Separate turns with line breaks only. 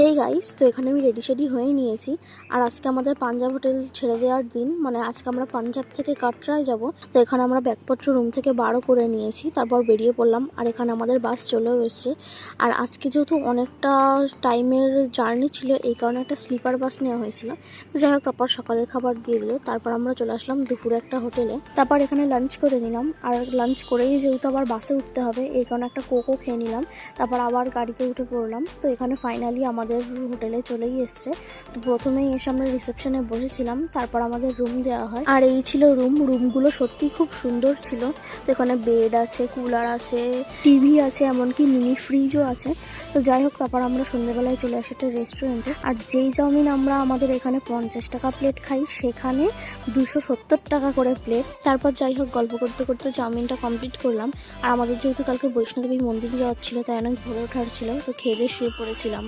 Hey guys তো এখানে আমি রেডি সেডি হয়ে নিয়েছি। আর আজকে আমাদের পাঞ্জাব হোটেল ছেড়ে দেওয়ার দিন মানে আজকে আমরা পাঞ্জাব থেকে কাটরায় যাব। তো এখানে আমরা ব্যাগপত্র রুম থেকে বারো করে নিয়েছি, তারপর বেরিয়ে পড়লাম, আর এখানে আমাদের বাস চলেও এসছে। আর আজকে যেহেতু অনেকটা টাইমের জার্নি ছিল, এই কারণে একটা স্লিপার বাস নেওয়া হয়েছিল। তো যাই হোক, তারপর সকালের খাবার দিয়ে দিল, তারপর আমরা চলে আসলাম দুপুরে একটা হোটেলে। তারপর এখানে লাঞ্চ করে নিলাম, আর লাঞ্চ করেই যেহেতু আবার বাসে উঠতে হবে, এই কারণে একটা কোকো খেয়ে নিলাম। তারপর আবার গাড়িতে উঠে পড়লাম, তো এখানে ফাইনালি আমাদের হোটেলে চলেই এসছে। তো প্রথমেই এসে আমরা রিসেপশনে বসেছিলাম, তারপর আমাদের রুম দেওয়া হয়। আর এই ছিল রুম রুমগুলো সত্যি খুব সুন্দর ছিল। তো এখানে বেড আছে কুলার আছে টিভি আছে, এমনকি মিনি ফ্রিজও আছে। তো যাই হোক, তারপর আমরা সন্ধ্যেবেলায় চলে আসি একটা রেস্টুরেন্টে আর যেই চাউমিন আমরা আমাদের এখানে পঞ্চাশ টাকা প্লেট খাই, সেখানে দুশো সত্তর টাকা করে প্লেট তারপর যাই হোক, গল্প করতে করতে চাউমিনটা কমপ্লিট করলাম। আর আমাদের যেহেতু কালকে বৈষ্ণোদেবী মন্দির যাওয়ার ছিল, তাই অনেক ভোরে ওঠার ছিল। তো খেয়ে দিয়ে শুয়ে পড়েছিলাম।